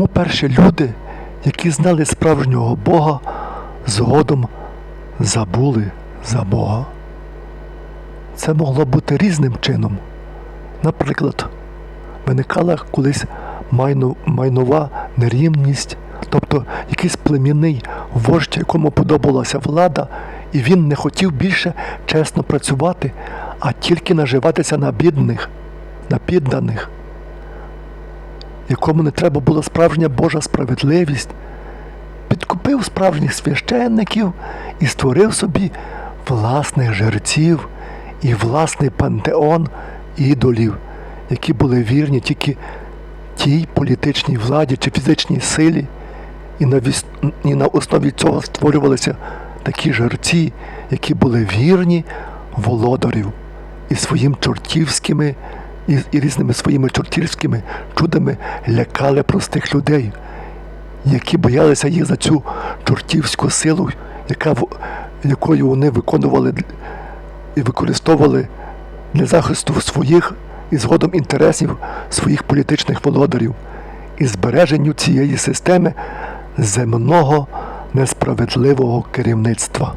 Тому перші люди, які знали справжнього Бога, згодом забули за Бога. Це могло бути різним чином. Наприклад, виникала колись майно, майнова нерівність, тобто якийсь племінний вождь, якому подобалася влада, і він не хотів більше чесно працювати, а тільки наживатися на бідних, на підданих, якому не треба була справжня Божа справедливість, підкупив справжніх священників і створив собі власних жерців і власний пантеон ідолів, які були вірні тільки тій політичній владі чи фізичній силі, і на, віс... і на основі цього створювалися такі жерці, які були вірні володарів і своїм чортівськими і, і різними своїми чортівськими чудами лякали простих людей, які боялися їх за цю чортівську силу, яка, якою вони виконували і використовували для захисту своїх і згодом інтересів своїх політичних володарів і збереженню цієї системи земного несправедливого керівництва.